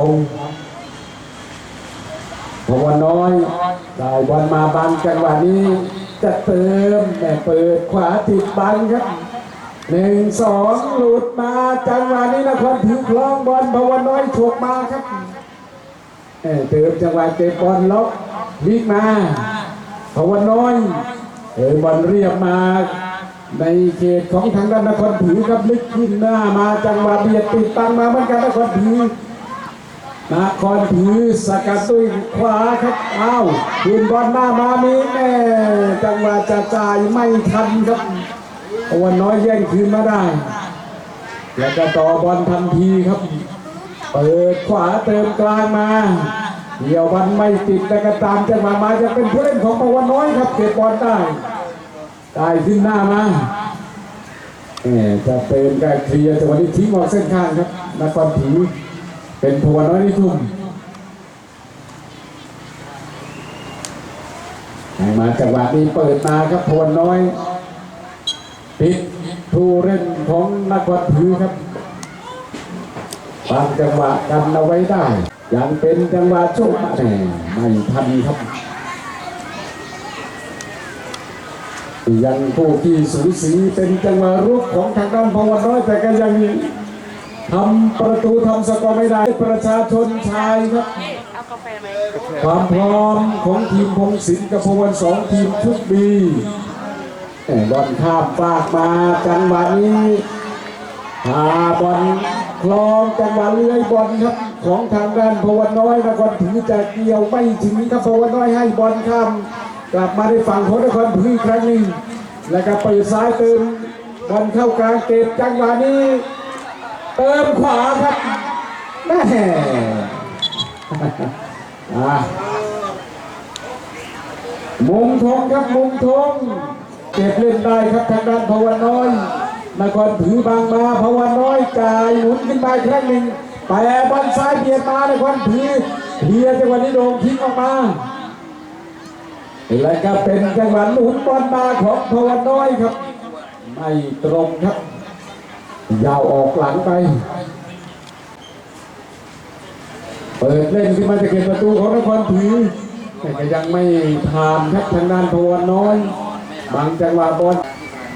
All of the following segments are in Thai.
องพวันน้อยได้บอลมาบังจังหวะนี้ จะเติมแต่เปิดขวาติดบังครับหนึ่งสองหลุดมาจังหวะนี้นครถือคลองบอลพวันน้อยฉกมาครับเอ่อเติมจังหวะเก็บบอลล็อกวิ่งมาพวันน้อยเออบอลเรียบมา ในเขตของทางด้านนครถือครับลึกขึ้นหน้ามาจังหวะเบียดติดตังมาเหมือนกันนครถือ นครถือสกัดด้วยขวาครับอ้าวคืนบอลหน้ามามีแม่จังหวะจะจ่ายไม่ทันครับเพราะว่าน้อยแย่งคืนมาได้ แล้วก็ต่อบอลทันทีครับ เปิดขวาเติมกลางมาเดี่ยวบอลไม่ติดแล้วก็ตามจังหวะมาจะเป็นผู้เล่นของปวันน้อยครับเก็บบอลได้ได้ขึ้นหน้ามาแหมจะเป็นการเคลียร์แต่วันนี้ทิ้งออกเส้นข้างครับนครถือ เป็นพวนน้อยนิทุมให้มาจังหวะนี้เปิดมาครับพวนน้อยปิดผู้เล่นของนักวัดถือครับบางจังหวะกันเอาไว้ได้ ยังเป็นจังหวะโชคแหมไม่ทันครับ ยังผู้ที่สูสีเป็นจังหวะรุกของทางด้านพวนน้อยแต่ก็ยัง ทำประตูทำสกอร์ไม่ได้ประชาชนชายครับ เอากาแฟไหมความพร้อมของทีมพงศิลป์กับพวันสองทีมชุดบีแหม่บอลข้ามฟากมาจังหวะนี้พาบอลคลองจังหวะเลื้อยบอลครับของทางด้านพวันน้อยนครถือจะเกี่ยวไม่ถึงครับพวันน้อยให้บอลข้ามกลับมาในฝั่งของนครถืออีกครั้งหนึ่งแล้วก็เปิดซ้ายเติมบอลเข้ากลางเกมจังหวะนี้ เติมขวาครับแม่อ่มุมทงครับมุมทงเก็บเล่นได้ครับทางด้านพวันน้อยนครถือบางมาพวันน้อยจ่ายหมุนขึ้นไปครั้งหนึ่งแต่บอลซ้ายเบียดมานครถือเบียดจังหวะนี้โด่งทิ้งออกมาและก็เป็นจังหวะหนุนบอลมาของพวันน้อยครับ ไม่ตรงครับ ยาวออกหลังไป เปิดเล่นขึ้นมาจะเก็บประตูของนครถือ แต่ก็ยังไม่ผ่านครับทางด้านพวนน้อย บางจังหวะบอล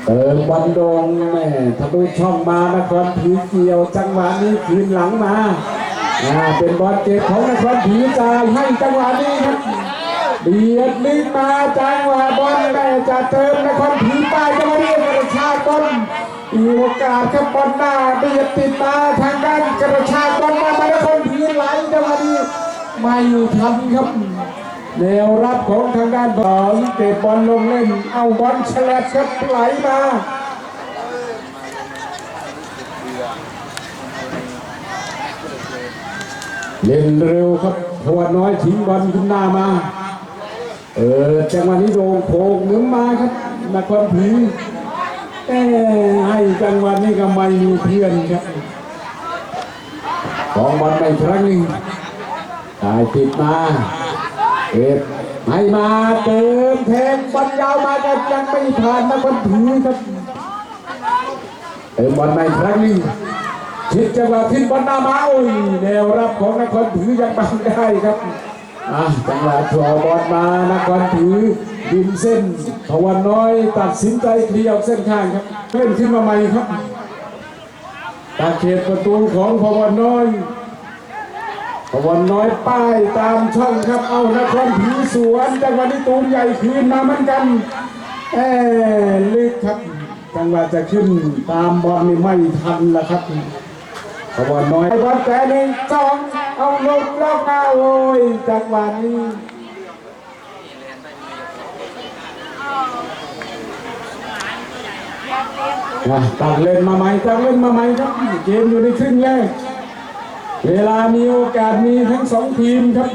เติมบอลโดงแม่ทะลุช่องมานครถือเกี่ยวจังหวะนี้คืนหลังมาเป็นบอลเก็บของนครถือจ่ายให้จังหวะนี้ครับเบียดลึกมาจังหวะบอลแม่จะเติมนครถือป้ายจังหวะนี้กระชากบอล มีโอกาสครับบอลหน้าเบียดติดมาทางด้านกระชากบอลมามานครถือไหลจังหวะนี้ไม่ทันครับแนวรับของทางด้านบอลเตะบอลลงเล่น เอาบอลฉลบครับไหลมาเล่นเร็วครับหัวน้อยทิ้งบอลขึ้นหน้ามา เออจังหวะนี้โดงโคงหนึ่งมาครับนครผี แต่ให้จังหวะนี้ก็ไม่มีเพื่อนครับของบอลไปครั้งหนึ่งตายติดมาเอ็ดให้มาเติมแทงบอลยาวมาแต่ยังไม่ผ่านนะคนถือครับเติมบอลไปครั้งหนึ่งชิดจังหวะทิ้งบอลหน้ามาโอ้ยแนวรับของนครถือยังบังได้ครับ อะจังหวะชัวบอลมานครถือดินเส้นพวันน้อยตัดสินใจเคลียร์เส้นข้างครับเล่นขึ้นมาใหม่ครับตาเขตประตูของพวันน้อยพวันน้อยป้ายตามช่องครับเอานครผีสวนจังหวะนี้ตูนใหญ่คืนมาเหมือนกันเออลึกครับจังหวะจะขึ้นตามบอลนี่ไม่ทันแล้วครับพวันน้อยบอลแต่หนึ่งสอง เอาลงแล้วมาโอ้ยจังหวะนี้ตัดเล่นมาใหม่ตัดเล่นมาใหม่ครับเกมอยู่ในครึ่งแรก เวลามีโอกาสมีทั้งสองทีมครับ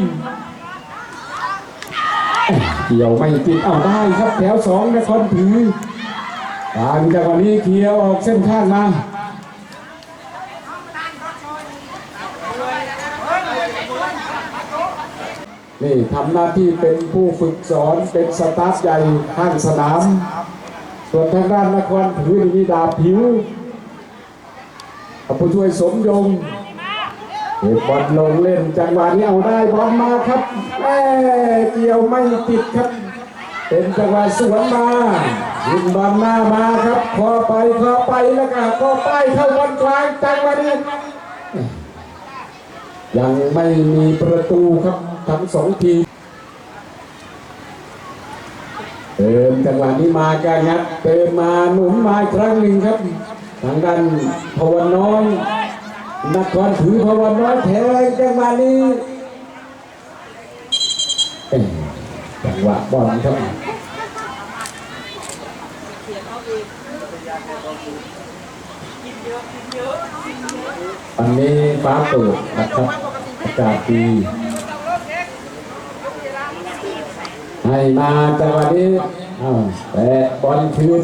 เกี่ยวไม่ติดเอาได้ครับแถวสองนครถือทางจากวันนี้เคลียร์ออกเส้นข้างมา นี่ทำหน้าที่เป็นผู้ฝึกสอนเป็นสตาฟใหญ่ข้างสนาม ส่วนทางด้านนครถือมีดาผิวผู้ช่วยสมยงเก็บบอลลงเล่นจังหวะนี้เอาได้บอลมาครับแม่เกี่ยวไม่ติดครับ เป็นจังหวะสวนมายิงบอลหน้ามาครับพอไปพอไปแล้วก็พอไปเข้าบอลกลางจังหวะนี้ยังไม่มีประตูครับ ทั้งสองทีเติมจังหวะนี้มาการงัดเติมมาหนุนมาอีกครั้งหนึ่งครับ ทางด้านพวันน้อยนครถือพวันน้อยแทงจังหวะนี้จังหวะบอลครับอันนี้ฟ้าเปิดนะครับอากาศดี ให้มาจังหวะนี้แต่บอลคืน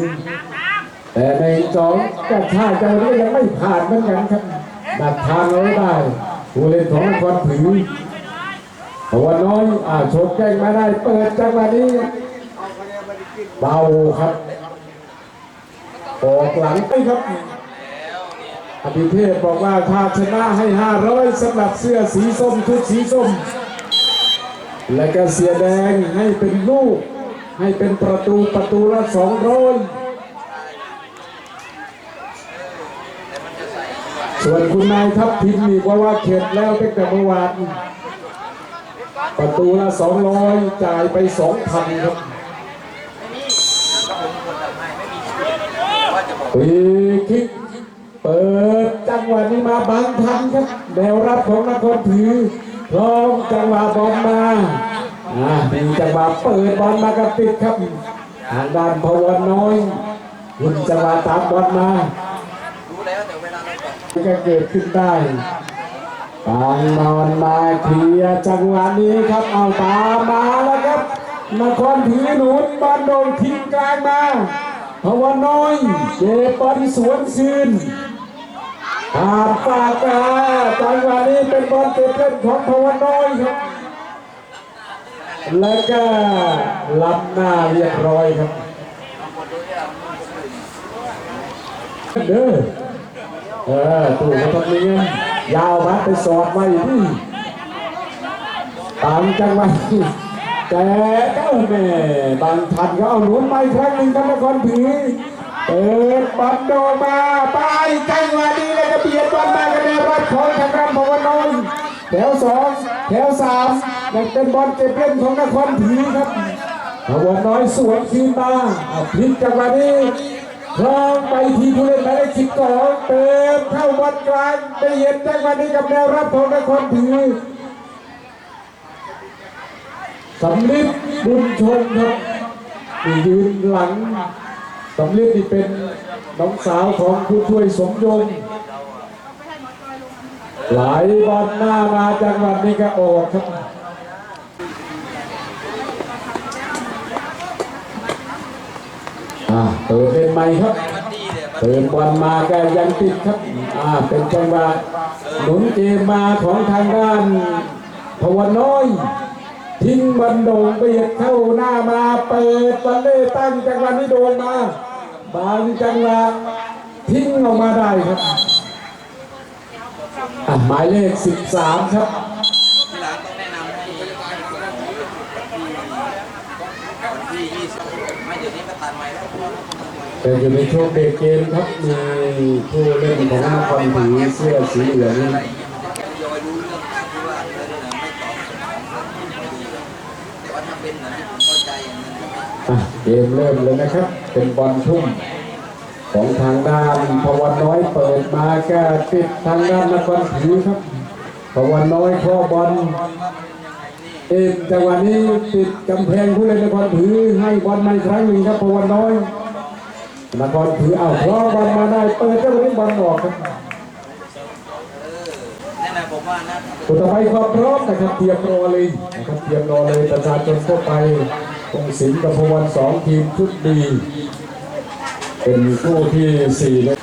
แต่ในสองกระชากจังหวะนี้ยังไม่ผ่านเหมือนกันครับดักทางเอาไว้ได้ผู้เล่นของนครผือเพราะว่าน้อยอ่าชกแจ้งมาได้ เปิดจังหวะนี้เบาครับออกหลังไปครับอภิเทพบอกว่าถ้าชนะให้ 500สำหรับเสื้อสีส้มชุดสีส้ม และก็เสียแดงให้เป็นลูก ให้เป็นประตูประตูละ200ส่วนคุณนายทัพทิมนี่บอกว่าเข็ดแล้วตั้งแต่เมื่อวานประตูละ200จ่ายไป2,000ครับปีคิกเปิดจังหวะนี้มาบังทันครับแนวรับของนครถือ พร้อมจังหวะบอลมาอ่ามีจังหวะเปิดบอลมากระติดครับทางด้านพวันน้อยคุณจังหวะตามบอลมารู้แล้วแต่เวลาเราบอกก็เกิดขึ้นได้ปางนอนมาเคลียร์จังหวะนี้ครับเอาตามมาแล้วครับนครถือหนุนบอลโดนทิ้งกลางมาพวันน้อยเจ็บบอลสวนคืน ขาดปากกาจังหวะนี้เป็นบอลเตะเล่นของพวันน้อยครับ แล้วก็ล้ำหน้าเรียบร้อยครับเด้อเออตู่ก็ต้องมีเงินยาวมาไปสอดไว้ที่ตามจังหวะแต่เจ้าแม่บางทันก็เอาหนุนไปครั้งหนึ่งครับนครผี เปิดบอลโดมาไปจังหวะนี้เลยก็เบียดบอลมากันในรอบของทางรำพวนนท์แถวสองแถวสามยังเป็นบอลเก็บเล่นของนครผีครับพวนน้อยสวนคืนมาพลิกจังหวะนี้คลองไปที่ผู้เล่นหมายเลขสิบสองเติมเข้าบอลกลางไปเย็นจังหวะนี้กับแนวรับของนครถือสำลิดบุญชนครับที่ยืนหลัง สำเลิดที่เป็นน้องสาวของผู้ช่วยสมยงหลายบอลหน้ามาจังหวะนี้ก็ออกครับอ่าเปิดเป็นไม้ครับเติมบอลมาก็ยังติดครับอ่าเป็นจังหวะหนุนเกมมาของทางด้านพวันน้อย ทิ้งบอลโด่งไปเหยียดเข้าหน้ามาเปิดบอลเล่ตั้งจังหวะนี้โดนมา บางจังหวะทิ้งออกมาได้ครับอะหมายเลข 13 ครับที่ร้านต้องแนะนำให้วับไม่เดี๋ยวนี้ก็ตัดใหม่แต่อยู่ในช่วงเบรกเกมครับมีผู้เล่นของนครถือเสื้อสีเหลือง เกมเริ่มเลยนะครับ เป็นบอลทุ่มของทางด้านพวันน้อยเปิดมาแก้ติดทางด้านนครถือครับพวันน้อยข้อบอลเอ็มจังหวะนี้ติดกำแพงผู้เล่นนครถือให้บอลมาอีกครั้งหนึ่งครับพวันน้อยนครถือเอาคล้อบอลมาได้เปิดจังหวะนี้บอลออกครับแนะนำผมว่านะตัวต่อไปความพร้อมนะครับเตรียมรอเลยนะครับเตรียมรอเลยประชาชนทั่วไป คงสิงห์กับพวันสองทีมชุดดี เป็นคู่ที่สี่เลย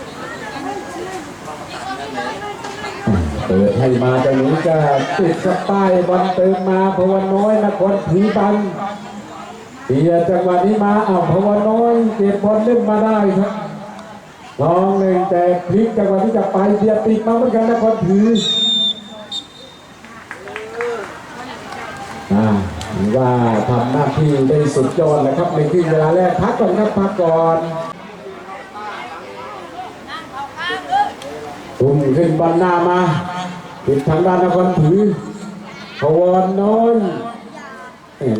เปิดให้มาตรงนี้ก็ติดกับป้ายบอลเติมมาพวันน้อยนครถือบันเตียจังหวะนี้มาอ้าวพวันน้อยเก็บบอลเล่นมาได้ครับลองหนึ่งแต่พลิกจังหวะที่จะไปเตียติดมาเหมือนกันนครถือ ถือว่าทำหน้าที่ได้สุดยอดนะครับในครึ่งเวลาแรกพักก่อนครับพักก่อนทุ่มขึ้นบอลหน้ามาติดทางด้านนครถือพวนน้อย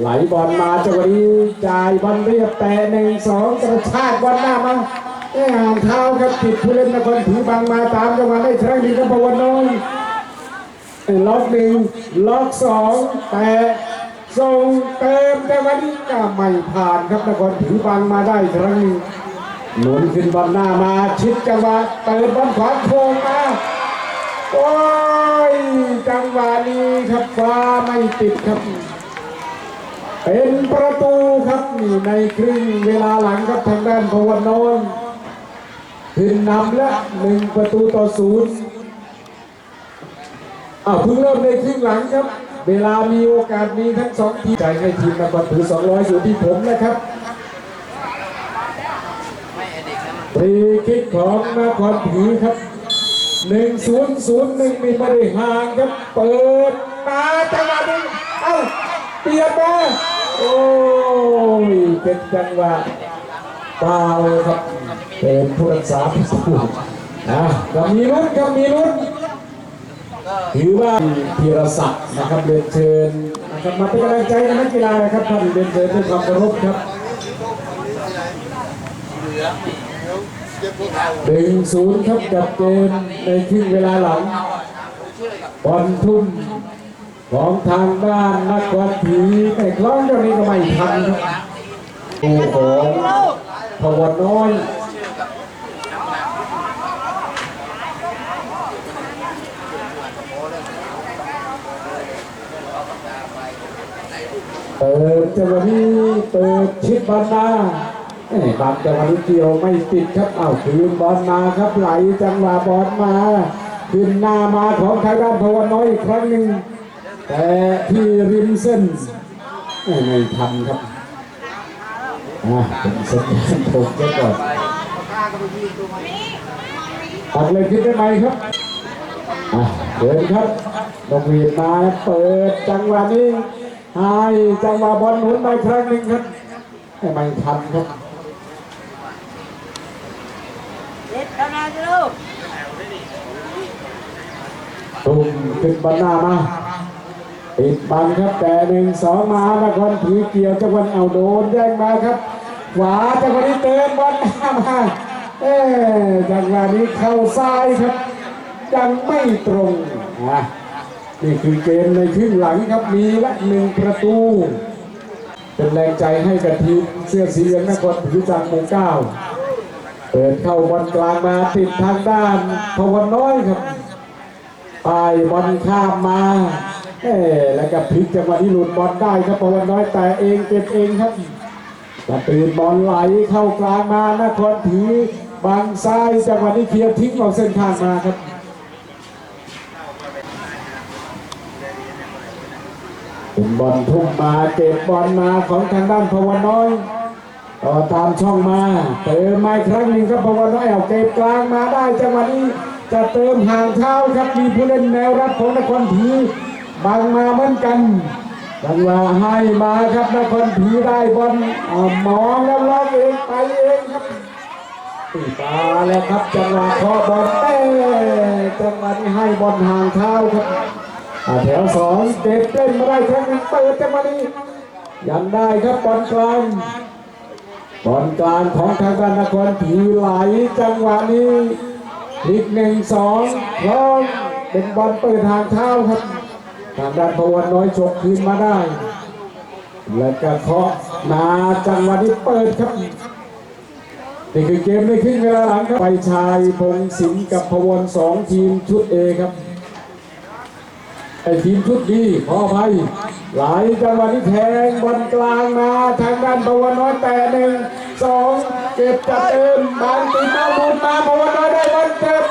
ไหลบอลมาจังหวะนี้จ่ายบอลเรียบแต่หนึ่งสองกระชากบอลหน้ามาแอ่ห่างเท้าครับติดผู้เล่นนครถือบังมาตามจังหวะได้ครั้งนี้ครับพวนน้อยล็อกหนึ่งล็อกสองแต่ ส่งเติมแต่วันนี้ก็ไม่ผ่านครับนครถือบังมาได้ครั้งนึงหนุนขึ้นบอลหน้ามาชิดจังหวะเติมบอลขวาโค้งมาโอ้ยจังหวะนี้ครับฟ้าไม่ติดครับ เป็นประตูครับนี่ในครึ่งเวลาหลังครับทางด้านพวนนนท์ขึ้นนำและหนึ่งประตูต่อศูนย์อ้าวเพิ่งเริ่มในครึ่งหลังครับ เวลามีโอกาสมีทั้งสองทีมใจให้ทีมนครถือ 200 อยู่ที่ผมนะครับฟรีคิกของนครถือครับ1001มีไม่ได้ห่างครับ เปิดมาจังหวะนี้เอ้าเปลี่ยนมาโอ้ยเป็นจังหวะเปล่าครับเป็นผู้รักษาประตูอะก็มีลุ้นครับมีลุ้น ถือว่าธีรศักดิ์นะครับเรียนเชิญนะครับมาเป็นกำลังใจกับนักกีฬานะครับท่านเรียนเชิญด้วยความเคารพครับเหลืองนี่หนึ่งศูนย์ครับกับเกมในครึ่งเวลาหลังเอาอ่มผู้ช่วยกับอลทุ่มของทางด้านนักวัดผีไอ้คล้องเจ้านี้ก็ไม่ทันครับโอ้โหพวันน้อย ชื่อกับน้ำหนัก เปิดจังหวะนี้เปิดชิดบอลมาเอ้บางจังหวะนี้เกี่ยวไม่ติดครับเอ้าคืนบอลมาครับไหลจังหวะบอลมาขึ้นหน้ามาของทางด้านพวันน้อยอีกครั้งหนึ่งแต่ที่ริมเส้นไม่ทันครับอะเป็นสัญญาณตกไว้ก่อนตัดเลยขึ้นได้ไหมครับอะเดินครับนกหวีดมาเปิดจังหวะนี้ ให้จังหวะบอลหมุนไปครั้งหนึ่งครับไม่ไม่ทันครับเด็ดแล้วนะจิลูกตุ้มขึ้นบอลหน้ามาปิดบังครับแต่หนึ่งสองมานครถือเกี่ยวจังหวะเอาโดนแย่งมาครับขวาจังหวะนี้เติมบอลหน้ามาเอ๊ะจังหวะนี้เข้าซ้ายครับยังไม่ตรงอะ นี่คือเกมในครึ่งหลังครับมีละหนึ่งประตู เป็นแรงใจให้กับทีมเสื้อสีเหลืองนครถือจากหมู่เก้าเปิดเข้าบอลกลางมาติดทางด้านพวันน้อยครับปลายบอลข้ามมาเอ้แล้วก็พลิกจังหวะที่หลุดบอลได้ครับพวันน้อยแต่เองเก็บเองครับกระตืนบอลไหลเข้ากลางมานครถือบางซ้ายจังหวะนี้เคลียร์ทิ้งออกเส้นทางมาครับเป็น บอลทุ่มมาเก็บบอลมาของทางด้านพวันน้อยต่อตามช่องมาเติมมาครั้งหนึ่งครับพวันน้อยเอาเก็บกลางมาได้จังหวะนี้จะเติมห่างเท้าครับมีผู้เล่นแนวรับของนครผีบางมาเหมือนกันจังหวะให้มาครับนครผีได้บอลมองแล้วล็อกเองไปเองครับตีตาแล้วครับจังหวะเคาะบอลเต้จังหวะนี้ให้บอลห่างเท้าครับ แถวสองเก็บเล่นมาได้ครั้งหนึงเปิดจังหวะนี้ยังได้ครับบอลกลางบอลกลางของทางด้านนครผีไหลจังหวะนี้อีกหนึ่งสองพร้อมเป็นบอลเปิดทางเท้าครับทางด้านพวันน้อยฉกคืนมาได้ แล้วก็เคาะมาจังหวะที่เปิดครับนี่คือเกมในครึ่งเวลาหลังครับไปชายพงศิลป์กับพวนสองทีมชุดเอครับ ไอทีมชุดดีขออภัยหลายจังหวะที่แทงบอลกลางมาทางด้านพวนน้อยแต่หนึ่งสองเก็บจะเติมบางตีมาบุญมาพวนน้อยได้บอลเก็บ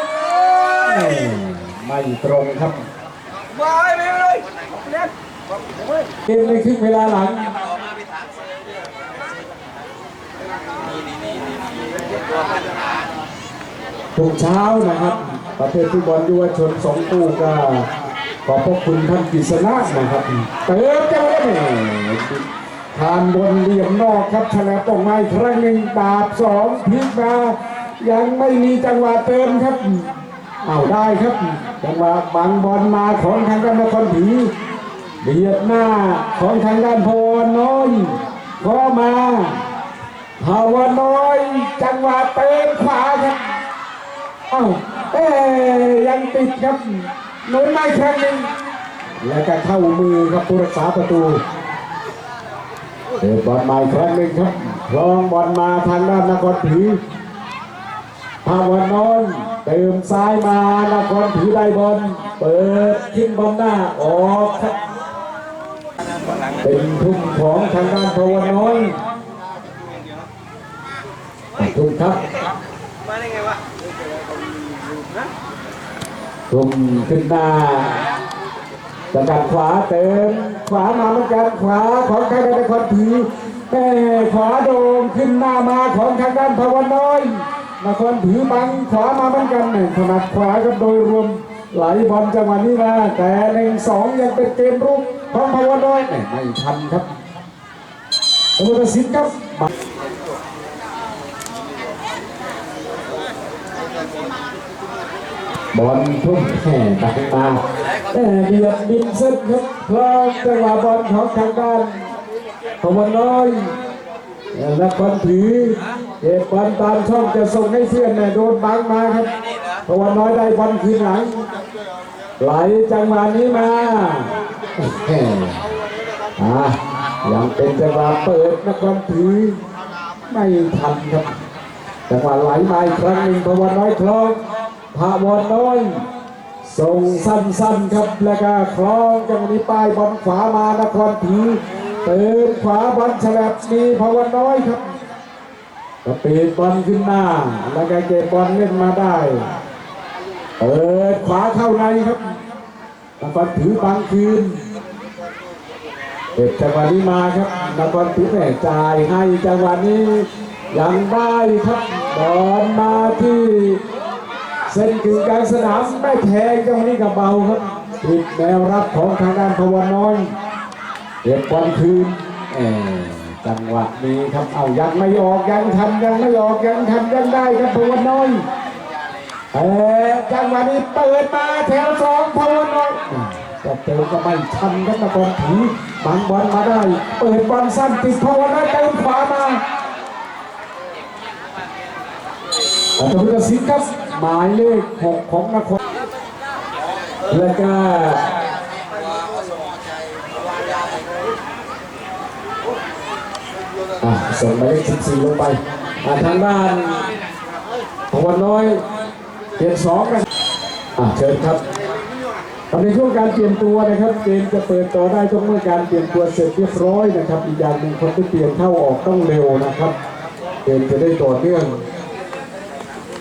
ไม่ตรงครับบายไปเลยเล่นเกมในครึ่งเวลาหลังออกมาไปถามเซอร์เนี่ยนี่นี่นี่นี่ตัวปัญหาทุกเช้านะครับ ประเภทฟุตบอลยุวชนสองตู้ก็ ขอบพระคุณท่านกฤษณะนะครับเติมจังเลยแหม่ทานบนเหลี่ยมนอกครับฉลับออกมาอีกครั้งหนึ่งดาบสองพลิกมายังไม่มีจังหวะเติมครับเอาได้ครับจังหวะบังบอลมาของทางด้านนครผีเบียดหน้าของทางด้านพวนน้อยขอมาพาวน้อย จังหวะเติมขวาครับเอ้าเอ้ยังติดครับ หนุนได้ครั้งหนึ่งแล้วก็เข้ามือครับผู้รักษาประตูเดินบอลมาอีกครั้งหนึ่งครับคลองบอลมาทางด้านนครผีภาวานนท์เติมซ้ายมานครผีได้บอลเปิดขึ้นบอลหน้าออกครับเป็นทุ่มของทางด้านภาวานนท์ทุ่มครับ มาได้ไงวะ ทุ่มขึ้นหน้าสกัดขวาเติมขวามาเหมือนกันขวาของทางด้านนครผีแม่ขวาโด่งขึ้นหน้ามาของทางด้านพวันน้อยนครผีบังขวามาเหมือนกันเนี่ยถนัดขวากันโดยรวมไหลบอลจังหวะนี้มาแต่หนึ่งสองยังเป็นเกมรุกของพวันน้อยไม่ทันครับสมุทรสินครับ บอลทุ่มแห่ดักมาแต่เบียดบินเส้นครับคลองจังหวะบอลของทางด้านพวันน้อยนักบอลถือเก็บบอลตามช่องจะส่งให้เพื่อนเนี่ยโดนบังมาครับพวันน้อยได้บอลคืนหลังไหลจังหวะนี้มาแห่อะยังเป็นจังหวะเปิดนักบอลถือไม่ทันครับจังหวะไหลมาอีกครั้งหนึ่งพวันน้อยคลอง พาวอนน้อยส่งสั้นๆครับแล้วก็คล้องจังหวะนี้ป้ายบอลขวามานครผีเติมขวาบอลฉลับมีพวันน้อยครับก็เปิดบอลขึ้นหน้า แล้วก็เก็บบอลเล่นมาได้เปิดขวาเข้าในครับนครถือบางคืนเก็บจังหวะนี้มาครับนครถือแม่จ่ายให้จังหวะนี้ยังได้ครับบอลมาที่ เส้นกึ่งกลางสนามไม่แทงจังหวะนี้กับเบาครับผิดแนวรับของทางด้านพวนน้อยเก็บบอลคืนแหมจังหวะนี้ครับเอายังไม่ออกยังทำยังไม่ออกยังทำยังได้ครับพวนน้อยเออจังหวะนี้เปิดมาแถวสองพวนน้อยจะเติมก็ไม่ทันครับนครผีบังบอลมาได้ เปิดบอลสั้นติดพวนน้อยเติมขวามา อัตพุทธศิษย์ครับหมายเลขหกของนครแล้วก็ส่งหมายเลขสิบสี่ลงไปทางด้านพวันน้อยเปลี่ยนสองนะอะเชิญครับตอนในช่วงการเตรียมตัวนะครับเกมจะเปิดต่อได้ต้องเมื่อการเตรียมตัวเสร็จเรียบร้อยนะครับ อีกอย่างหนึ่งคนที่เปลี่ยนเข้าออกต้องเร็วนะครับเกมจะได้ต่อเนื่อง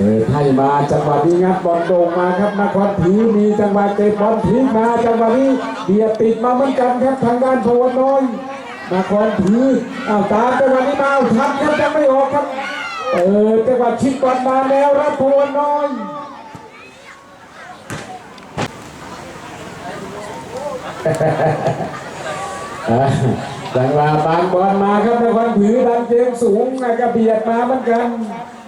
เปิดให้มาจังหวะนี้งัดบอลโด่งมาครับนครผีมีจังหวะเตะบอลทิ้งมาจังหวะนี้เบียดติดมาเหมือนกันครับทางด้านพวนน้อยนครผีอ้าวตามจังหวะนี้มาทันครับยังไม่ออกครับเปิดจังหวะชิดบอลมาแล้วรับพวนน้อยอ่าจังหวะบางบอลมาครับนครผีดันเกมสูงนะกระเบียดมาเหมือนกัน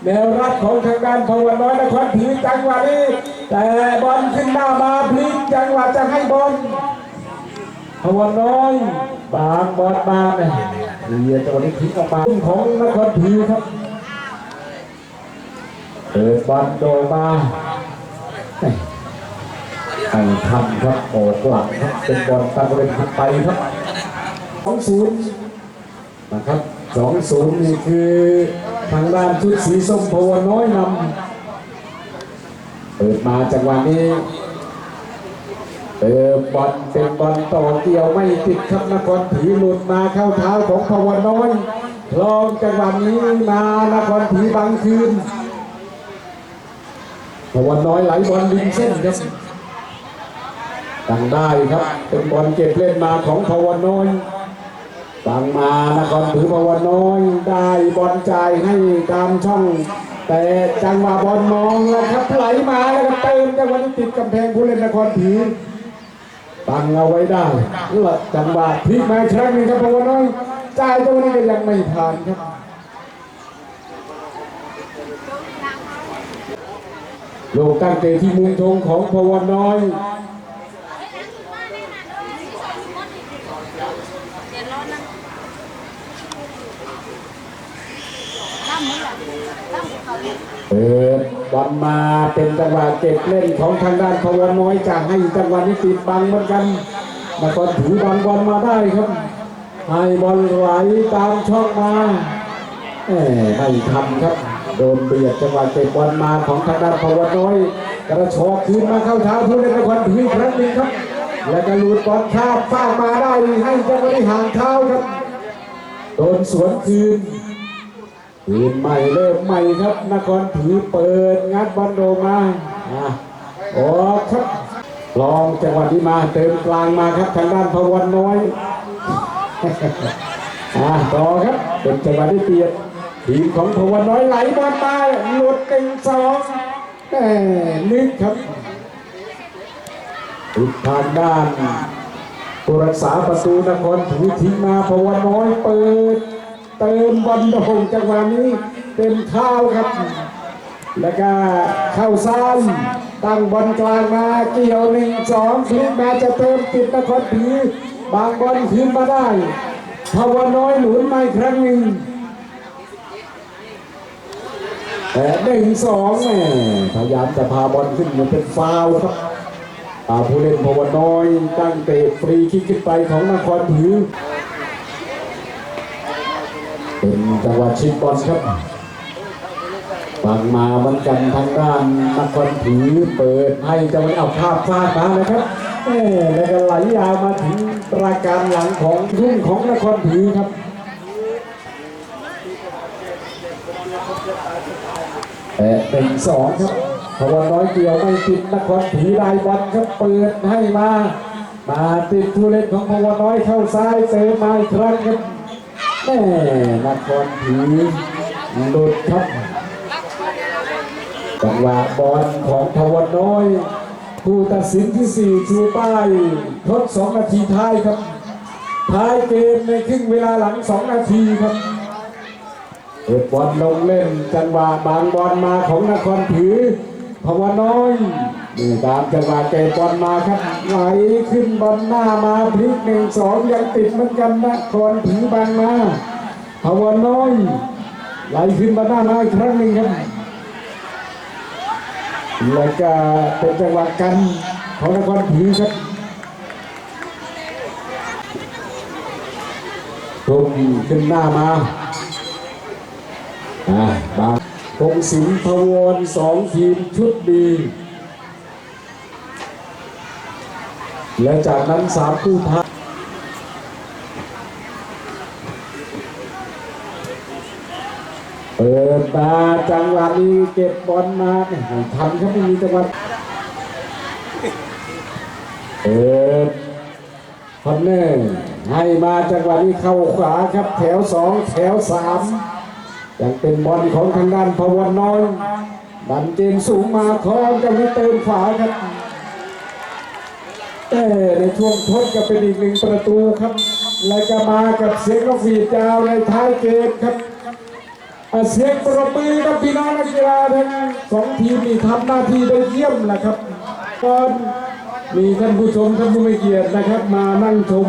แนวรับของทางด้านพวนน้อยนครผีจังหวะนี้แต่บอลขึ้นหน้ามาพลิกจังหวะจะให้บอลพวนน้อยบางบอลมาเนี่ยเรียจังหวะนี้พลิกออกมาของนครผีครับเปิดบอลโดมาไอ้ทำครับออกหลังครับเป็นบอลตามบริเวณไปครับสองศูนย์นะครับสองศูนย์นี่คือ ทางด้านชุดสีส้มโพน้อยนำเปิดมาจังหวะนี้เติมบอลเป็นบอลต่อเกี่ยวไม่ติดครับนครผีหลุดมาเข้าเท้าของพวันน้อยคลองจังหวะนี้มานครผีบางคืนพวันน้อยไหลบอลดินเส้นครับตั้งได้ครับเป็นบอลเก็บเล่นมาของพวันน้อย ฟังมานครถือพวันน้อยได้บอลจ่ายให้ตามช่องแต่จังหวะบอลมองแล้วครับไหลมาแล้วก็เติมจังหวะนี้ติดกำแพงผู้เล่นนครผีบังเอาไว้ได้ลัดจังหวะพลิกมาครั้งหนึงครับพวันน้อยจ่ายตรงนี้ก็ยังไม่ผ่านครับโลกตั้งเตะที่มุมธงของพวันน้อย เปิดบอลมาเป็นจังหวะเก็บเล่นของทางด้านพวนน้อยจะให้จังหวะนี้ติดบังเหมือนกันนครถือบอลบอลมาได้ครับ ให้บอลไหลตามช่องมาเอ้ไม่ทำครับ โดนเบียดจังหวะเก็บบอลมาของทางด้านพวนน้อย กระชอกคืนมาเข้าเท้าผู้เล่นนครถือครั้งหนึ่งครับ แล้วก็หลุดบอลข้ามฟากมาได้ให้จังหวะนี้ห่างเท้าครับ โดนสวนคืน ทีมใหม่เริ่มใหม่ครับ นครถือเปิดงัดบอลโดมาออกครับลองจังหวะนี้มาเติมกลางมาครับทางด้านพวันน้อยอะต่อครับเป็นจังหวะที่เปลี่ยนทีมของพวันน้อยไหลบอลมาหลุดหนึ่งสองแหม่ลึกครับอีกทางด้านผู้รักษาประตูนครถือทิ้งมาพวันน้อยเปิด เติมบอลโด่งจังหวะนี้เต็มข้าวครับ แล้วก็เข้าซ้ายตั้งบอลกลางมาเกี่ยวหนึ่งสองพลิกมาจะเติมติดนครถือบางบอลคืนมาได้พวันน้อยหลุนมาครั้งหนึ่งแต่หนึ่งสองแมพยายามจะพาบอลขึ้นมาเป็นฟาวครับตาผู้เล่นพวันน้อยตั้งเตะฟรีคิกขึ้นไปของนครถือ เป็น จังหวะชิงบอลครับฟังมาเหมือนกันทางด้านนครถือเปิดให้จังหวะเอาภาพฟาดมานะครับแล้วก็ไหลยาวมาถึงปราการหลังของรุ่งของนครถือครับแต่เป็นสองครับพวันน้อยเกี่ยวไม่ติดนครผีได้บอลครับเปิดให้มา มาติดผู้เล่นของพวันน้อยเข้าซ้ายเติมมาอีกครั้งครับ แม่นครผีหลุดครับจังหวะบอลของพวันน้อย ผู้ตัดสินที่สี่ชูป้ายทดสองนาทีท้ายครับ ท้ายเกมในครึ่งเวลาหลังสองนาทีครับเปิดบอลลงเล่น จังหวะบางบอลมาของนครถือพวน้อย นี่ตามจังหวะเตะบอลมาครับไหลขึ้นบอลหน้ามาพลิกหนึ่งสองยังติดเหมือนกันนะครถือบางมาพวน้อยไหลขึ้นบอลหน้ามาอีกครั้งหนึ่งครับแล้วก็เป็นจังหวะกันของนครถือครับทุ่มขึ้นหน้ามาอ่าบางพงศิลป์พวรสองทีมชุดดี และจากนั้นสามคู่ท้ายเปิดมาจังหวะนี้เก็บบอลมาเนี่ยทำเขาไม่มีจังหวะเปิดคอนเนอร์ให้มาจังหวะนี้เข้าขวาครับแถวสองแถวสามยังเป็นบอลของทางด้านพวันน้อยดันเกมสูงมาคองจะมีเติมขวาครับ ในช่วงทดก็เป็นอีกหนึ่งประตูครับแล้วก็มากับเสียงกหวีดยาวในท้ายเกมครับอะเสียงปรบมือกับพี่น้องนักกีฬาทั้งสองทีมนี่ทำหน้าที่ได้เยี่ยมแหละครับก่อนมีท่านผู้ชมท่านผู้มีเกียรตินะครับ มานั่งชม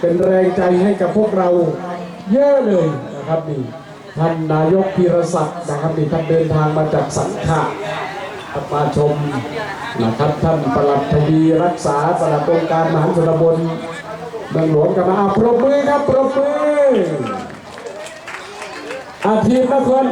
เป็นแรงใจให้กับพวกเราเยอะเลยนะครับนี่ท่านนายกพีรศักดิ์นะครับนี่ท่านเดินทางมาจากสังขะ ครับมาชมนะครับท่านประหลัดทวีรักษาประหลัดองค์การมหาชนบนเมืองหลวงกันมาอะปรบมือครับปรบมืออาทีมนคร